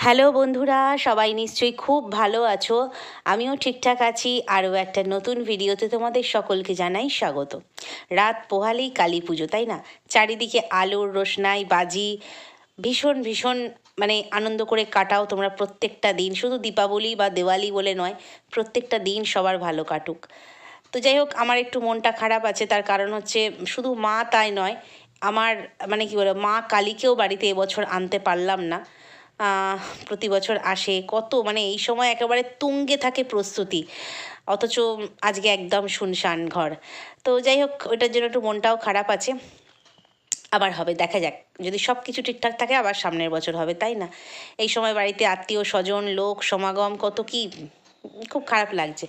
Hello বন্ধুরা, সবাই নিশ্চয়ই খুব ভালো আছো। আমিও ঠিকঠাক আছি। আরও একটা নতুন ভিডিওতে তোমাদের সকলকে জানাই স্বাগত। রাত পোহালেই কালী পুজো, তাই না? চারিদিকে আলোর রোশনাই বাজি, ভীষণ ভীষণ মানে আনন্দ করে কাটাও তোমরা প্রত্যেকটা দিন। শুধু দীপাবলি বা দেওয়ালি বলে নয়, প্রত্যেকটা দিন সবার ভালো কাটুক। তো যাই হোক, আমার একটু মনটা খারাপ আছে, তার কারণ হচ্ছে শুধু মা তাই নয়, আমার মানে কি বলে মা কালীকেও বাড়িতে এবছর আনতে পারলাম না। প্রতি বছর আসে। কত মানে এই সময় একেবারে তুঙ্গে থাকে প্রস্তুতি। অথচ আজকে একদম শুনশান ঘর। তো যাই হোক, ওইটার জন্য একটু মনটাও খারাপ আছে। আবার হবে, দেখা যাক। যদি সব কিছু ঠিকঠাক থাকে, আবার সামনের বছর হবে, তাই না? এই সময় বাড়িতে আত্মীয় স্বজন, লোক, সমাগম, কত কি? খুব খারাপ লাগছে।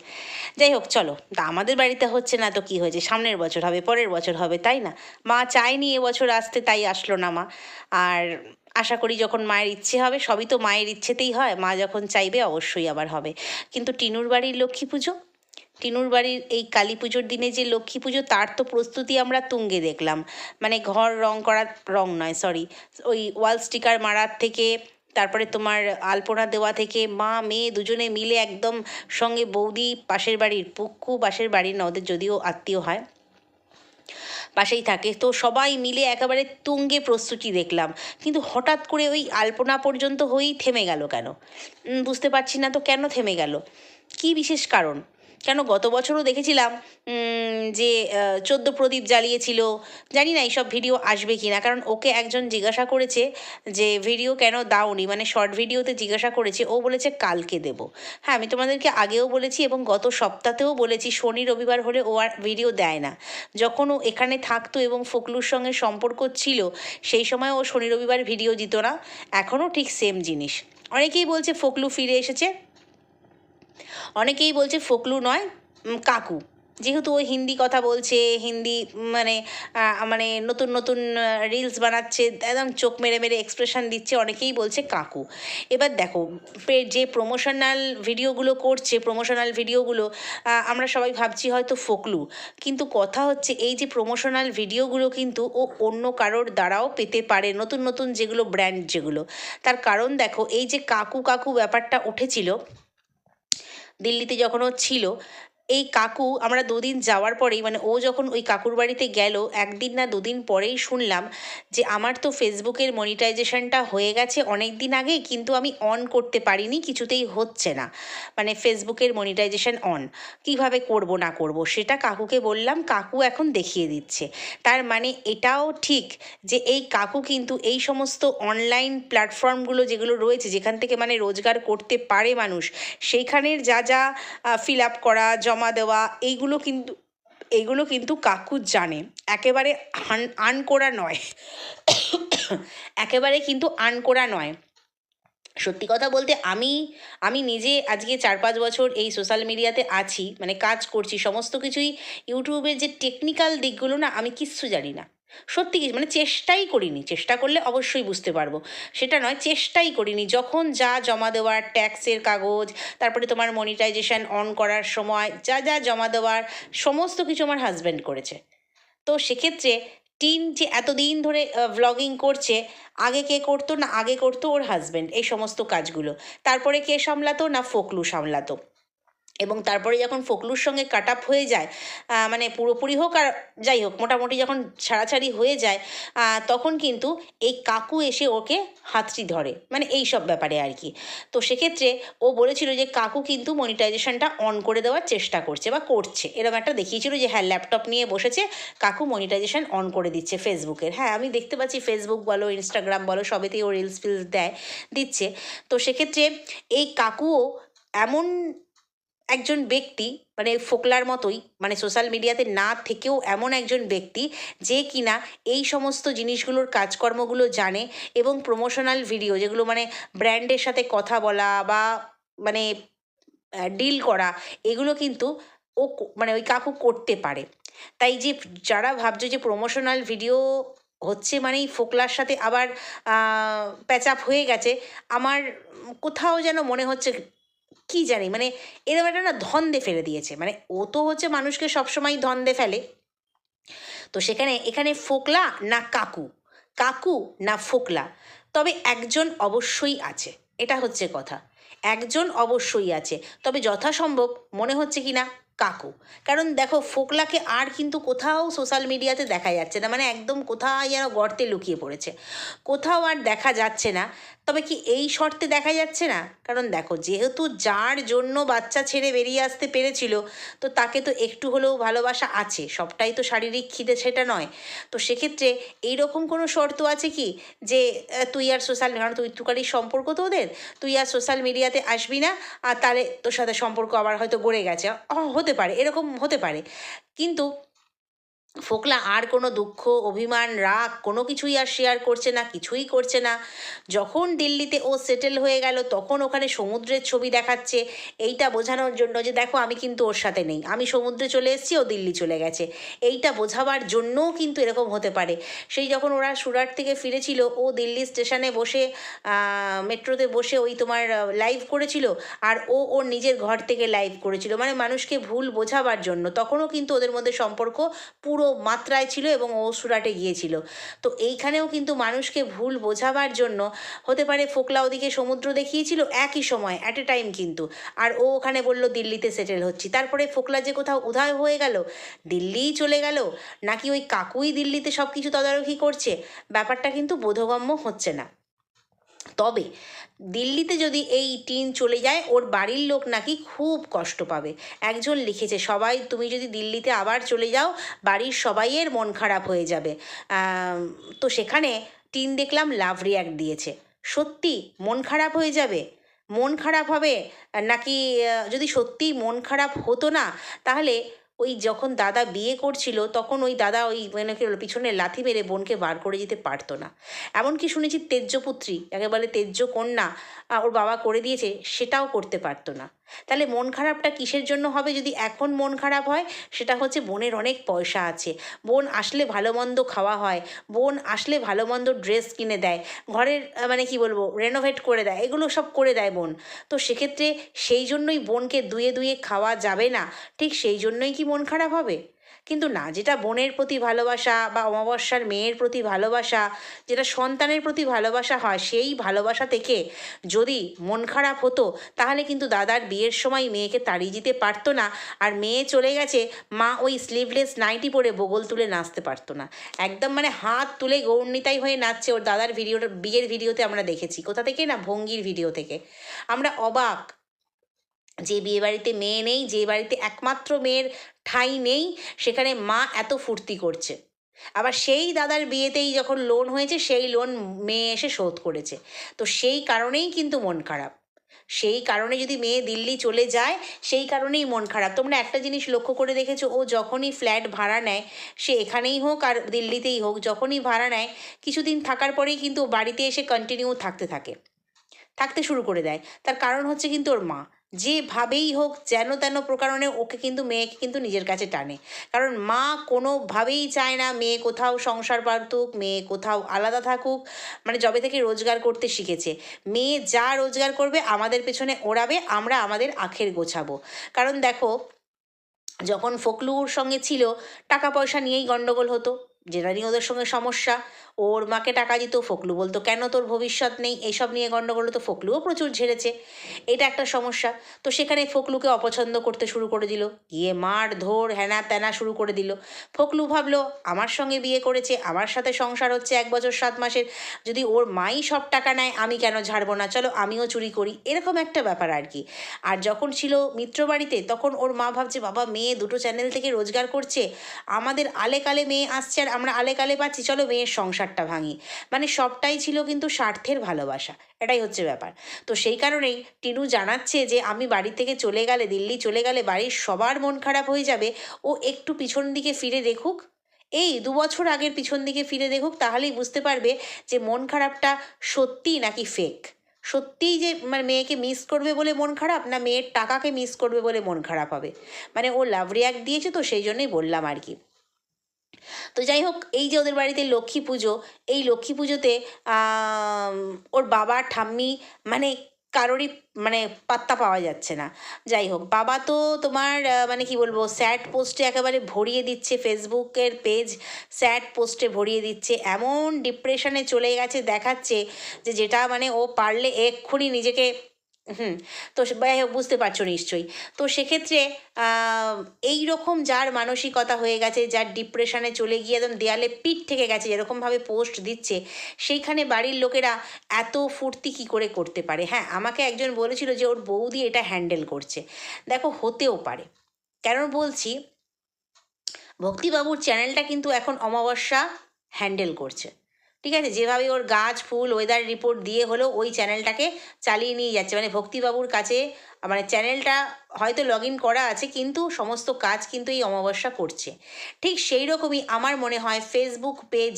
যাই হোক, চলো। তা আমাদের বাড়িতে হচ্ছে না তো কি হয়েছে? সামনের বছর হবে, পরের বছর হবে, তাই না? মা চায়নি এবছর আসতে, তাই আসলো না মা। আর আশা করি যখন মায়ের ইচ্ছে হবে, সবই তো মায়ের ইচ্ছেতেই হয়। মা যখন চাইবে অবশ্যই আবার হবে। কিন্তু টিনুর বাড়ির লক্ষ্মী পুজো? টিনুর বাড়ির এই কালী পুজোর দিনে যে লক্ষ্মী পুজো, তার তো প্রস্তুতি আমরা তুঙ্গে দেখলাম। মানে ঘর রং করার রং নয় সরি ওই ওয়াল স্টিকার মারার থেকে, তারপরে তোমার আলপনা দেওয়া থেকে, মা, মেয়ে দুজনে মিলে একদম সঙ্গে বৌদি পাশের বাড়ির পুক্কু পাশের বাড়ির না ওদের যদিও আত্মীয় হয়। পাশেই থাকে। তো সবাই মিলে একেবারে তুঙ্গে প্রস্তুতি দেখলাম। কিন্তু হঠাৎ করে ওই আলপনা পর্যন্ত হয়েই থেমে গেল কেন? বুঝতে পারছি না তো কেন থেমে গেল? কী বিশেষ কারণ? কেন গত বছরও দেখেছিলাম যে চোদ্দ প্রদীপ জ্বালিয়েছিল। জানি না এইসব ভিডিও আসবে কি না কারণ ওকে একজন জিজ্ঞাসা করেছে যে, ভিডিও কেন দাওনি? মানে শর্ট ভিডিওতে জিজ্ঞাসা করেছে, ও বলেছে, কালকে দেব। হ্যাঁ আমি তোমাদেরকে আগেও বলেছি এবং গত সপ্তাহতেও বলেছি, শনি রবিবার হলে ও আর ভিডিও দেয় না। যখন ও এখানে থাকতো এবং ফকলুর সঙ্গে সম্পর্ক ছিল, সেই সময় ও শনি রবিবার ভিডিও দিত না। এখনও ঠিক সেম জিনিস। অনেকেই বলছে, ফকলু ফিরে এসেছে। অনেকেই বলছে ফকলু নয় কাকু। যেহেতু ও হিন্দি কথা বলছে, হিন্দি মানে মানে নতুন নতুন রিলস বানাচ্ছে, একদম চোখ মেরে মেরে এক্সপ্রেশন দিচ্ছে, অনেকেই বলছে কাকু। এবার দেখো যে প্রমোশনাল ভিডিওগুলো করছে প্রমোশনাল ভিডিওগুলো আমরা সবাই ভাবছি হয়তো ফকলু। কিন্তু কথা হচ্ছে, এই যে প্রমোশনাল ভিডিওগুলো কিন্তু ও অন্য কারোর দ্বারাও পেতে পারে, নতুন নতুন যেগুলো ব্র্যান্ড যেগুলো। তার কারণ দেখো, এই যে কাকু কাকু ব্যাপারটা উঠেছিল দিল্লিতে যখন ও ছিল এই কাকু আমরা দুদিন যাওয়ার পরেই মানে ও যখন ওই কাকুর বাড়িতে গেল, একদিন না দুদিন পরেই শুনলাম যে আমার তো ফেসবুকের মনিটাইজেশনটা হয়ে গেছে অনেক দিন আগে কিন্তু আমি অন করতে পারিনি, কিছুতেই হচ্ছে না। মানে ফেসবুকের মনিটাইজেশন অন কীভাবে করব, না করব, সেটা কাকুকে বললাম, কাকু এখন দেখিয়ে দিচ্ছে। তার মানে এটাও ঠিক যে এই কাকু কিন্তু এই সমস্ত অনলাইন প্ল্যাটফর্মগুলো যেগুলো রয়েছে, যেখান থেকে মানে রোজগার করতে পারে মানুষ, সেইখানের যা যা ফিল আপ করা জমা দেওয়া, এইগুলো কিন্তু এইগুলো কিন্তু কাকু জানে। একেবারে আন আন করা নয়। একেবারে কিন্তু আন করা নয়। সত্যি কথা বলতে আমি আমি নিজে আজকে চার পাঁচ বছর এই সোশ্যাল মিডিয়াতে আছি মানে কাজ করছি, সমস্ত কিছুই ইউটিউবের যে টেকনিক্যাল দিকগুলো না, আমি কিচ্ছু জানি না। সত্যি কি? মানে চেষ্টাই করিনি। চেষ্টা করলে অবশ্যই বুঝতে পারব। সেটা নয়, চেষ্টাই করিনি। যখন যা জমা দেওয়ার ট্যাক্সের কাগজ, তারপরে তোমার মনিটাইজেশন অন করার সময়, যা যা জমা দেওয়ার, সমস্ত কিছু আমার হাজব্যান্ড করেছে। তো সেক্ষেত্রে টিন যে এতদিন ধরে ভ্লগিং করছে, আগে কে করতো না আগে করতো ওর হাজব্যান্ড এই সমস্ত কাজগুলো। তারপরে কে সামলাতো না ফোকলু সামলাতো? এবং তারপরে যখন ফকলুর সঙ্গে কাট আপ হয়ে যায় মানে পুরোপুরি হোক আর যাই হোক, মোটামুটি যখন ছাড়াছাড়ি হয়ে যায় তখন কিন্তু এই কাকু এসে ওকে হাতটি ধরে। মানে এই সব ব্যাপারে আর কি। তো সেক্ষেত্রে ও বলেছিল যে, কাকু কিন্তু মনিটাইজেশনটা অন করে দেওয়ার চেষ্টা করছে বা করছে। এরকম একটা দেখিয়েছিল যে হ্যাঁ ল্যাপটপ নিয়ে বসেছে, কাকু মনিটাইজেশন অন করে দিচ্ছে ফেসবুকের হ্যাঁ আমি দেখতে পাচ্ছি ফেসবুক বলো ইনস্টাগ্রাম বলো, সবেতেই ও রিলস ফিলস দেয়, দিচ্ছে। তো সেক্ষেত্রে এই কাকুও এমন একজন ব্যক্তি মানে ফোকলার মতোই মানে সোশ্যাল মিডিয়াতে না থেকেও এমন একজন ব্যক্তি যে কিনা এই সমস্ত জিনিসগুলোর কাজকর্মগুলো জানে এবং প্রমোশনাল ভিডিও যেগুলো মানে ব্র্যান্ডের সাথে কথা বলা বা মানে ডিল করা, এগুলো কিন্তু ও মানে ওই কাকু করতে পারে। তাই যে যারা ভাবছ যে প্রমোশনাল ভিডিও হচ্ছে মানেই ফোকলার সাথে আবার প্যাচ আপ হয়ে গেছে, আমার কোথাও যেন মনে হচ্ছে কি জানি? মানে এরকম একটা না ধন্দে ফেলে দিয়েছে। মানে ও তো হচ্ছে মানুষকে সবসময় ধন্দে ফেলে। তো সেখানে, এখানে ফোকলা না কাকু? কাকু না ফোকলা? তবে একজন অবশ্যই আছে। এটা হচ্ছে কথা। একজন অবশ্যই আছে। তবে যথাসম্ভব মনে হচ্ছে কি না কাকু। কারণ দেখো ফোকলাকে আর কিন্তু কোথাও সোশ্যাল মিডিয়াতে দেখা যাচ্ছে না। মানে একদম কোথাও যেন গর্তে লুকিয়ে পড়েছে। কোথাও আর দেখা যাচ্ছে না। তবে কি এই শর্তে দেখা যাচ্ছে না? কারণ দেখো যেহেতু যার জন্য বাচ্চা ছেড়ে বেরিয়ে আসতে পেরেছিল তো তাকে তো একটু হলেও ভালোবাসা আছে। সবটাই তো শারীরিক খিদে সেটা নয়। তো সেক্ষেত্রে এইরকম কোনো শর্ত আছে কি? যে তুই আর সোশ্যাল কারণ তুই তুকারির সম্পর্ক তো ওদের তুই আর সোশ্যাল মিডিয়াতে আসবি না আর তাহলে তোর সাথে সম্পর্ক আবার হয়তো গড়ে গেছে। অ, হতে পারে এরকম হতে পারে। কিন্তু ফোকলা, আর কোনো দুঃখ, অভিমান, রাগ কোনো কিছুই আর শেয়ার করছে না, কিছুই করছে না। যখন দিল্লিতে ও সেটেল হয়ে গেল, তখন ওখানে সমুদ্রের ছবি দেখাচ্ছে। এইটা বোঝানোর জন্য যে, দেখো, আমি কিন্তু ওর সাথে নেই। আমি সমুদ্রে চলে এসেছি, ও দিল্লি চলে গেছে। এইটা বোঝাবার জন্যও কিন্তু এরকম হতে পারে। সেই যখন ওরা সুরাট থেকে ফিরেছিল, ও দিল্লি স্টেশনে বসে মেট্রোতে বসে ওই তোমার লাইভ করেছিল, আর ও ওর নিজের ঘর থেকে লাইভ করেছিল। মানে মানুষকে ভুল বোঝাবার জন্য। তখনও কিন্তু ওদের মধ্যে সম্পর্ক পুরো মাত্রায় ছিল এবং ও সুরাটে গিয়েছিল। তো এইখানেও কিন্তু মানুষকে ভুল বোঝাবার জন্য হতে পারে ফোকলা ওদিকে সমুদ্র দেখিয়েছিল একই সময় অ্যাট এ টাইম কিন্তু। আর ও ওখানে বলল, দিল্লিতে সেটেল হচ্ছি। তারপরে ফোকলা যে কোথাও উদয় হয়ে গেল, দিল্লিই চলে গেল, নাকি ওই কাকুই দিল্লিতে সব কিছু তদারকি করছে? ব্যাপারটা কিন্তু বোধগম্য হচ্ছে না। তবে দিল্লিতে যদি এই টিন চলে যায়, ওর বাড়ির লোক নাকি খুব কষ্ট পাবে। একজন লিখেছে, সবাই, তুমি যদি দিল্লিতে আবার চলে যাও, বাড়ির সবাইয়ের মন খারাপ হয়ে যাবে। তো সেখানে টিন দেখলাম লাভ রিয়াক্ট দিয়েছে। সত্যি, মন খারাপ হয়ে যাবে? মন খারাপ হবে? নাকি যদি সত্যিই মন খারাপ হতো না, তাহলে ওই যখন দাদা বিয়ে করছিল, তখন ওই দাদা ওই মানে পিছনে লাথি মেরে বোনকে বার করে যেতে পারতো না। এমনকি শুনেছি তেজ্যপুত্রী যাকে বলে তেজ্য কন্যা ওর বাবা করে দিয়েছে, সেটাও করতে পারতো না। তাহলে মন খারাপটা কিসের জন্য হবে? যদি এখন মন খারাপ হয়, সেটা হচ্ছে বোনের অনেক পয়সা আছে। বোন আসলে ভালো মন্দ খাওয়া হয়। বোন আসলে ভালো মন্দ ড্রেস কিনে দেয়। ঘরের মানে কি বলব রেনোভেট করে দেয়। এগুলো সব করে দেয় বোন। তো সেক্ষেত্রে সেই জন্যই বোনকে দুয়ে দুয়ে খাওয়া যাবে না? ঠিক সেই জন্যই কি মন খারাপ হবে? কিন্তু না, যেটা বোনের প্রতি ভালোবাসা বা অমাবস্যার মেয়ের প্রতি ভালোবাসা, যেটা সন্তানের প্রতি ভালোবাসা হয়, সেই ভালোবাসা থেকে যদি মন খারাপ হতো, তাহলে কিন্তু দাদার বিয়ের সময় মেয়েকে তাড়িয়ে দিতে পারতো না। আর মেয়ে চলে গেছে, মা ওই স্লিভলেস নাইটি পরে বগল তুলে নাচতে পারতো না। একদম মানে হাত তুলে গৌরনিতাই হয়ে নাচছে, ওর দাদার ভিডিওটা, বিয়ের ভিডিওতে আমরা দেখেছি। কোথা থেকে না, ভঙ্গির ভিডিও থেকে। আমরা অবাক যে বিয়ে বাড়িতে মেয়ে নেই, যে বাড়িতে একমাত্র মেয়ের ঠাঁই নেই, সেখানে মা এত ফুর্তি করছে। আবার সেই দাদার বিয়েতেই যখন লোন হয়েছে, সেই লোন মেয়ে এসে শোধ করেছে। তো সেই কারণেই কিন্তু মন খারাপ। সেই কারণে যদি মেয়ে দিল্লি চলে যায়, সেই কারণেই মন খারাপ। তোমরা একটা জিনিস লক্ষ্য করে দেখেছ, ও যখনই ফ্ল্যাট ভাড়া নেয়, সে এখানেই হোক আর দিল্লিতেই হোক, যখনই ভাড়া নেয়, কিছুদিন থাকার পরেই কিন্তু বাড়িতে এসে কন্টিনিউ থাকতে থাকে। থাকতে শুরু করে দেয়। তার কারণ হচ্ছে কিন্তু ওর মা। যেভাবেই হোক, যেন তেন প্রকারণে ওকে কিন্তু মেয়েকে কিন্তু নিজের কাছে টানে। কারণ মা কোনোভাবেই চায় না মেয়ে কোথাও সংসার পারতুক, মেয়ে কোথাও আলাদা থাকুক মানে যবে থেকে রোজগার করতে শিখেছে। মেয়ে যা রোজগার করবে, আমাদের পেছনে ওড়াবে, আমরা আমাদের আখের গোছাবো। কারণ দেখো, যখন ফকলুর সঙ্গে ছিল, টাকা পয়সা নিয়েই গন্ডগোল হতো যেটা নিয়ে ওদের সঙ্গে সমস্যা। ওর মাকে টাকা দিত, ফকলু বলতো, কেন তোর ভবিষ্যৎ নেই? এইসব নিয়ে গণ্ডগোল তো ফকলুও প্রচুর ঝেড়েছে। এটা একটা সমস্যা। তো সেখানে ফকলুকে অপছন্দ করতে শুরু করে দিল। গিয়ে মার ধর হ্যানা ত্যানা শুরু করে দিল। ফকলু ভাবলো, আমার সঙ্গে বিয়ে করেছে, আমার সাথে সংসার হচ্ছে এক বছর সাত মাসের। যদি ওর মাই সব টাকা নেয়, আমি কেন ঝাড়বো না? চলো, আমিও চুরি করি। এরকম একটা ব্যাপার আর কি। আর যখন ছিল মিত্র বাড়িতে, তখন ওর মা ভাবছে, বাবা, মেয়ে দুটো চ্যানেল থেকে রোজগার করছে। আমাদের আলে কালে মেয়ে আসছে আর আমরা আলে কালে পাচ্ছি। চলো, মেয়ের সংসারটা ভাঙি। মানে সবটাই ছিল কিন্তু স্বার্থের ভালোবাসা, এটাই হচ্ছে ব্যাপার। তো সেই কারণেই টিনু জানাচ্ছে যে, আমি বাড়ি থেকে চলে গেলে, দিল্লি চলে গেলে বাড়ির সবার মন খারাপ হয়ে যাবে। ও একটু পিছন দিকে ফিরে দেখুক। এই দু বছর আগের পিছন দিকে ফিরে দেখুক, তাহলেই বুঝতে পারবে যে, মন খারাপটা সত্যি নাকি ফেক সত্যিই যে মানে মেয়েকে মিস করবে বলে মন খারাপ, না মেয়ের টাকাকে মিস করবে বলে মন খারাপ হবে? মানে ও লাভ রিয়াক্ট দিয়েছে তো, সেই জন্যই বললাম আর কি। তো যাই হোক এই যে ওদের বাড়িতে লক্ষ্মী পুজো, এই লক্ষ্মী পুজোতে ওর বাবা, ঠাম্মি মানে কারোরই মানে পাত্তা পাওয়া যাচ্ছে না। যাই হোক বাবা তো তোমার মানে কি বলব, স্যাড পোস্টে একেবারে ভরিয়ে দিচ্ছে ফেসবুকের পেজ, স্যাড পোস্টে ভরিয়ে দিচ্ছে, এমন ডিপ্রেশনে চলে গেছে, দেখাচ্ছে যে যেটা মানে ও পারলে এক্ষুনি নিজেকে হুম, তো যাই হোক, বুঝতে পারছ নিশ্চয়ই। তো সেক্ষেত্রে এই রকম যার মানসিকতা হয়ে গেছে, যার ডিপ্রেশনে চলে গিয়ে একদম দেয়ালে পিঠ থেকে গেছে, যেরকমভাবে পোস্ট দিচ্ছে, সেইখানে বাড়ির লোকেরা এত ফুর্তি কী করে করতে পারে? হ্যাঁ আমাকে একজন বলেছিল যে, ওর বৌদি এটা হ্যান্ডেল করছে। দেখো, হতেও পারে। কেন বলছি? ভক্তিবাবুর চ্যানেলটা কিন্তু এখন অমাবস্যা হ্যান্ডেল করছে। ঠিক আছে? যেভাবে ওর গাছ, ফুল ওয়েদার রিপোর্ট দিয়ে হলেও ওই চ্যানেলটাকে চালিয়ে নিয়ে যাচ্ছে। মানে ভক্তিবাবুর কাছে মানে চ্যানেলটা হয়তো লগ ইন করা আছে, কিন্তু সমস্ত কাজ কিন্তু এই অমাবস্যা করছে ঠিক সেই রকমই আমার মনে হয় ফেসবুক পেজ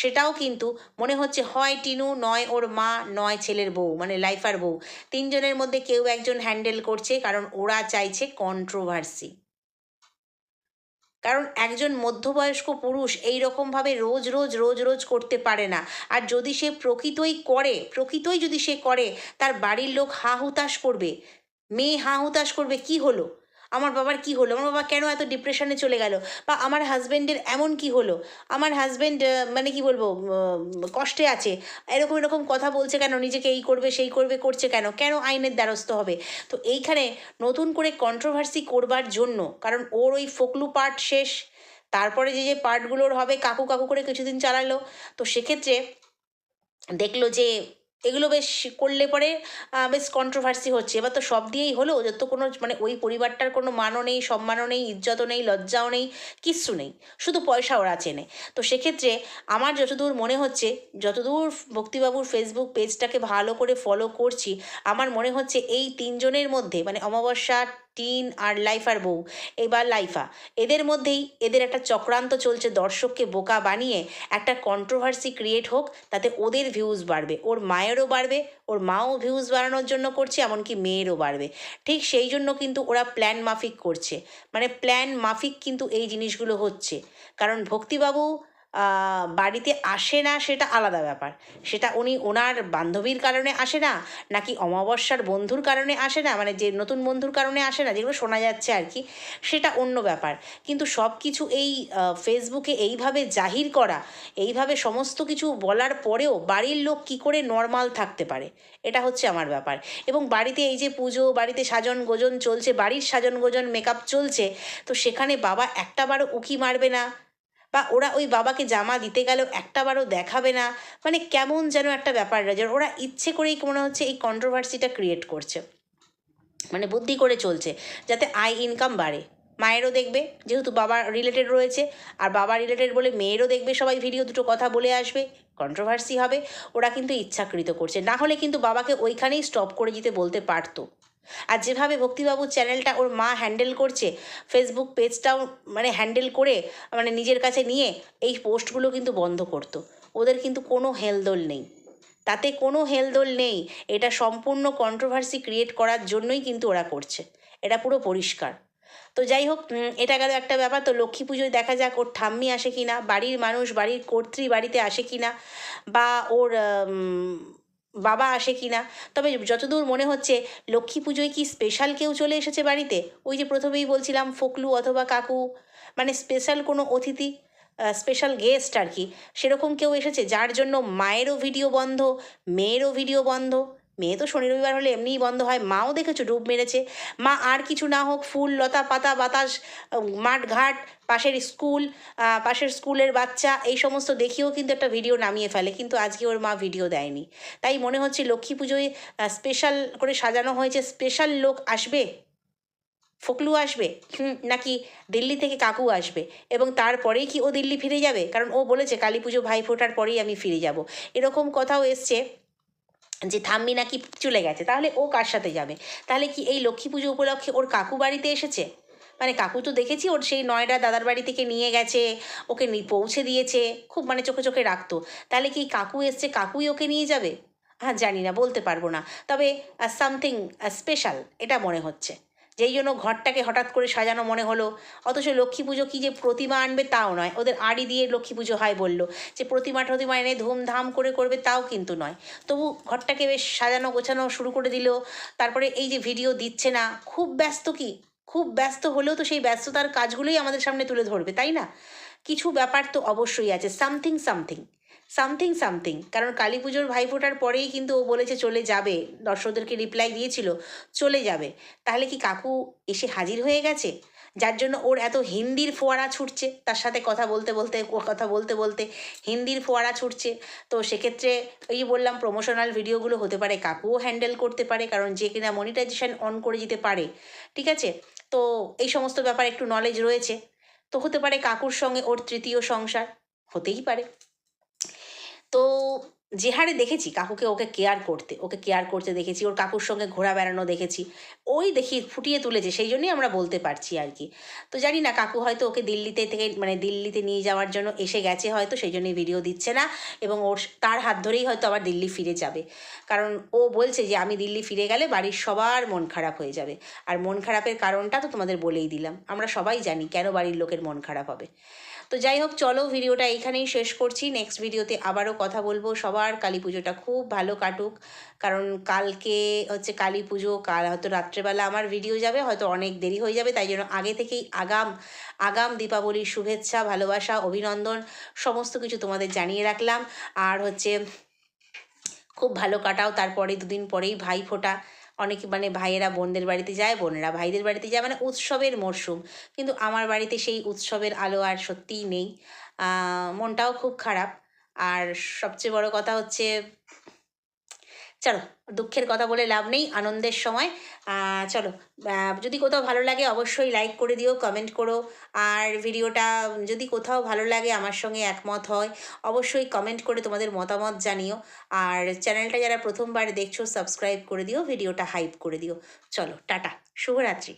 সেটাও কিন্তু মনে হচ্ছে হয় টিনু, নয় ওর মা, নয় ছেলের বউ মানে লাইফার বউ। তিনজনের মধ্যে কেউ একজন হ্যান্ডেল করছে, কারণ ওরা চাইছে কন্ট্রোভার্সি কারণ একজন মধ্যবয়স্ক পুরুষ এই রকমভাবে রোজ রোজ রোজ রোজ করতে পারে না। আর যদি সে প্রকৃতই করে, প্রকৃতই যদি সে করে, তার বাড়ির লোক হা হুতাশ করবে। মেয়ে হা হুতাশ করবে, কি হলো? আমার বাবার কি হলো? আমার বাবা কেন এত ডিপ্রেশনে চলে গেল? বা আমার হাজব্যান্ডের এমন কি হলো? আমার হাজব্যান্ড মানে কি বলব কষ্টে আছে। এরকম এরকম কথা বলছে কেন? নিজেকে এই করবে, সেই করবে, করছে কেন? কেন আইনের দ্বারস্থ হবে? তো এইখানে নতুন করে কন্ট্রোভার্সি করবার জন্য, কারণ ওর ওই ফোকলু পার্ট শেষ, তারপরে যে যে পার্টগুলোর হবে, কাকু কাকু করে কিছুদিন চালালো। তো সেক্ষেত্রে দেখল যে এগুলো বেশ করলে পরে বেশ কন্ট্রোভার্সি হচ্ছে। এবার তো সব দিয়েই হলো, ওদের তো কোনো মানে ওই পরিবারটার কোনো মানও নেই, সম্মানও নেই, ইজ্জতও নেই, লজ্জাও নেই, কিচ্ছু নেই। শুধু পয়সা ওরা চেনে। তো সেক্ষেত্রে আমার যতদূর মনে হচ্ছে, যতদূর ভক্তিবাবুর ফেসবুক পেজটাকে ভালো করে ফলো করছি, আমার মনে হচ্ছে এই তিনজনের মধ্যে মানে অমাবস্যা টিন আর লাইফার বউ। এবার লাইফা, এদের মধ্যেই এদের একটা চক্রান্ত চলছে দর্শককে বোকা বানিয়ে, একটা কন্ট্রোভার্সি ক্রিয়েট হোক, তাতে ওদের ভিউজ বাড়বে, ওর মায়েরও বাড়বে, ওর মাও ভিউজ বাড়ানোর জন্য করছে, এমনকি মেয়েরও বাড়বে। ঠিক সেই জন্য কিন্তু ওরা প্ল্যান মাফিক করছে। মানে প্ল্যান মাফিক কিন্তু এই জিনিসগুলো হচ্ছে। কারণ ভক্তিবাবু বাড়িতে আসে না সেটা আলাদা ব্যাপার। সেটা উনি ওনার বান্ধবীর কারণে আসে না, নাকি অমাবস্যার বন্ধুর কারণে আসে না মানে যে নতুন বন্ধুর কারণে আসে না, যেগুলো শোনা যাচ্ছে আর কি, সেটা অন্য ব্যাপার। কিন্তু সব কিছু এই ফেসবুকে এইভাবে জাহির করা, এইভাবে সমস্ত কিছু বলার পরেও বাড়ির লোক কি করে নর্মাল থাকতে পারে? এটা হচ্ছে আমার ব্যাপার। এবং বাড়িতে এই যে পুজো, বাড়িতে সাজন গোজন চলছে, বাড়ির সাজন গোজন মেকআপ চলছে, তো সেখানে বাবা একটাবারও উকি মারবে না। বা ওরা ওই বাবাকে জামা দিতে গেলেও একটাবারও দেখাবে না। মানে কেমন যেন একটা ব্যাপার রয়েছে ওরা ইচ্ছে করেই মনে হচ্ছে এই কন্ট্রোভার্সিটা ক্রিয়েট করছে। মানে বুদ্ধি করে চলছে যাতে আয় ইনকাম বাড়ে। মায়েরও দেখবে, যেহেতু বাবা রিলেটেড রয়েছে, আর বাবা রিলেটেড বলে মেয়েরও দেখবে সবাই ভিডিও দুটো কথা বলে আসবে। কন্ট্রোভার্সি হবে, ওরা কিন্তু ইচ্ছাকৃত করছে। না হলে কিন্তু বাবাকে ওইখানেই স্টপ করে দিতে বলতে পারতো। আর যেভাবে ভক্তিবাবুর চ্যানেলটা ওর মা হ্যান্ডেল করছে ফেসবুক পেজটাও মানে হ্যান্ডেল করে মানে নিজের কাছে নিয়ে এই পোস্টগুলো কিন্তু বন্ধ করতো। ওদের কিন্তু কোনো হেলদোল নেই। তাতে কোনো হেলদোল নেই। এটা সম্পূর্ণ কন্ট্রোভার্সি ক্রিয়েট করার জন্যই কিন্তু ওরা করছে। এটা পুরো পরিষ্কার। তো যাই হোক এটা গেল একটা ব্যাপার। তো লক্ষ্মী পুজোয় দেখা যাক ওর ঠাম্মি আসে কি না বাড়ির মানুষ, বাড়ির কর্ত্রী বাড়িতে আসে কি না বা ওর বাবা আসে কি না? তবে যতদূর মনে হচ্ছে, লক্ষ্মী পুজোয় কি স্পেশাল কেউ চলে এসেছে বাড়িতে? ওই যে প্রথমেই বলছিলাম, ফকলু অথবা কাকু মানে স্পেশাল কোনো অতিথি স্পেশাল গেস্ট আর কি। সেরকম কেউ এসেছে, যার জন্য মায়েরও ভিডিও বন্ধ, মেয়েরও ভিডিও বন্ধ। মেয়ে তো শনি রবিবার হলে এমনিই বন্ধ হয় মাও দেখেছ ডুব মেরেছে। মা আর কিছু না হোক ফুল লতা পাতা বাতাস মাঠ ঘাট পাশের স্কুল পাশের স্কুলের বাচ্চা এই সমস্ত দেখিয়েও কিন্তু একটা ভিডিও নামিয়ে ফেলে কিন্তু আজকে ওর মা ভিডিও দেয়নি। তাই মনে হচ্ছে লক্ষ্মী পুজোয় স্পেশাল করে সাজানো হয়েছে স্পেশাল লোক আসবে? ফকলু আসবে? হুম, নাকি দিল্লি থেকে কাকু আসবে? এবং তারপরেই কি ও দিল্লি ফিরে যাবে? কারণ ও বলেছে কালী পুজো ভাই ফোটার পরেই আমি ফিরে যাব। এরকম কথাও এসছে। যে ঠাম্মি নাকি চলে গেছে, তাহলে ও কার সাথে যাবে? তাহলে কি এই লক্ষ্মী পুজো উপলক্ষে ওর কাকু বাড়িতে এসেছে? মানে কাকু তো দেখেছি ওর সেই নয়ডা দাদার বাড়ি থেকে নিয়ে গেছে, ওকে পৌঁছে দিয়েছে, খুব মানে চোখে চোখে রাখতো। তাহলে কি কাকু এসছে, কাকুই ওকে নিয়ে যাবে? হ্যাঁ জানি না, বলতে পারব না। তবে সামথিং স্পেশাল এটা মনে হচ্ছে। যেই জন্য ঘরটাকে হঠাৎ করে সাজানো মনে হলো। অথচ লক্ষ্মী পুজো কী যে প্রতিমা আনবে তাও নয়। ওদের আড়ি দিয়ে লক্ষ্মী পুজো হয় বলল যে, প্রতিমা টতিমা এনে ধুমধাম করে করবে তাও কিন্তু নয়। তবু ঘরটাকে বেশ সাজানো গোছানো শুরু করে দিল। তারপরে এই যে ভিডিও দিচ্ছে না, খুব ব্যস্ত কি? খুব ব্যস্ত হলেও তো সেই ব্যস্ততার কাজগুলোই আমাদের সামনে তুলে ধরবে, তাই না? কিছু ব্যাপার তো অবশ্যই আছে সামথিং সামথিং সামথিং সামথিং। কারণ কালী পুজোর ভাইফোঁটার পরেই কিন্তু ও বলেছে চলে যাবে। দর্শকদেরকে রিপ্লাই দিয়েছিল, চলে যাবে। তাহলে কি কাকু এসে হাজির হয়ে গেছে? যার জন্য ওর এত হিন্দির ফোয়ারা ছুটছে। তার সাথে কথা বলতে বলতে কথা বলতে বলতে হিন্দির ফোয়ারা ছুটছে। তো সেক্ষেত্রে যে বললাম প্রমোশনাল ভিডিওগুলো হতে পারে, কাকুও হ্যান্ডেল করতে পারে। কারণ যে কিনা মনিটাইজেশন অন করে যেতে পারে। ঠিক আছে? তো এই সমস্ত ব্যাপার একটু নলেজ রয়েছে। তো হতে পারে কাকুর সঙ্গে ওর তৃতীয় সংসার। হতেই পারে। তো যে হারে দেখেছি কাকুকে ওকে কেয়ার করতে, ওকে কেয়ার করতে দেখেছি, ওর কাকুর সঙ্গে ঘোরা বেড়ানো দেখেছি। ওই দেখি ফুটিয়ে তুলেছে, সেই জন্যই আমরা বলতে পারছি আর কি। তো জানি না, কাকু হয়তো ওকে দিল্লিতে থেকে মানে দিল্লিতে নিয়ে যাওয়ার জন্য এসে গেছে হয়তো, সেই জন্যই ভিডিও দিচ্ছে না এবং ওর তার হাত ধরেই হয়তো আবার দিল্লি ফিরে যাবে। কারণ ও বলছে যে, আমি দিল্লি ফিরে গেলে বাড়ির সবার মন খারাপ হয়ে যাবে। আর মন খারাপের কারণটা তো তোমাদের বলেই দিলাম। আমরা সবাই জানি কেন বাড়ির লোকের মন খারাপ হবে। তো যাই হোক, চলো ভিডিওটা এইখানেই শেষ করছি। নেক্সট ভিডিওতে আবারও কথা বলব। সবার কালী পুজোটা খুব ভালো কাটুক। কারণ কালকে হচ্ছে কালী পুজো, কাল হয়তো রাত্রেবেলা আমার ভিডিও যাবে, হয়তো অনেক দেরি হয়ে যাবে, তাই জন্য আগে থেকেই আগাম আগাম দীপাবলির শুভেচ্ছা, ভালোবাসা, অভিনন্দন, সমস্ত কিছু তোমাদের জানিয়ে রাখলাম। আর হচ্ছে, খুব ভালো কাটাও, তারপরে দুদিন পরেই ভাই ফোটা। অনেকে মানে ভাইয়েরা বোনদের বাড়িতে যায়, বোনেরা ভাইদের বাড়িতে যায় মানে উৎসবের মরশুম। কিন্তু আমার বাড়িতে সেই উৎসবের আলো আর সত্যিই নেই। মনটাও খুব খারাপ। আর সবচেয়ে বড় কথা হচ্ছে চলো, দুঃখের কথা বলে লাভ নেই, আনন্দের সময়। চলো যদি কোথাও ভালো লাগে অবশ্যই লাইক করে দিও কমেন্ট করো। আর ভিডিওটা যদি কোথাও ভালো লাগে, আমার সঙ্গে একমত হয়, অবশ্যই কমেন্ট করে তোমাদের মতামত জানিও। আর চ্যানেলটা যারা প্রথমবার দেখছ সাবস্ক্রাইব করে দিও, ভিডিওটা হাইপ করে দিও। চলো, টাটা, শুভরাত্রি।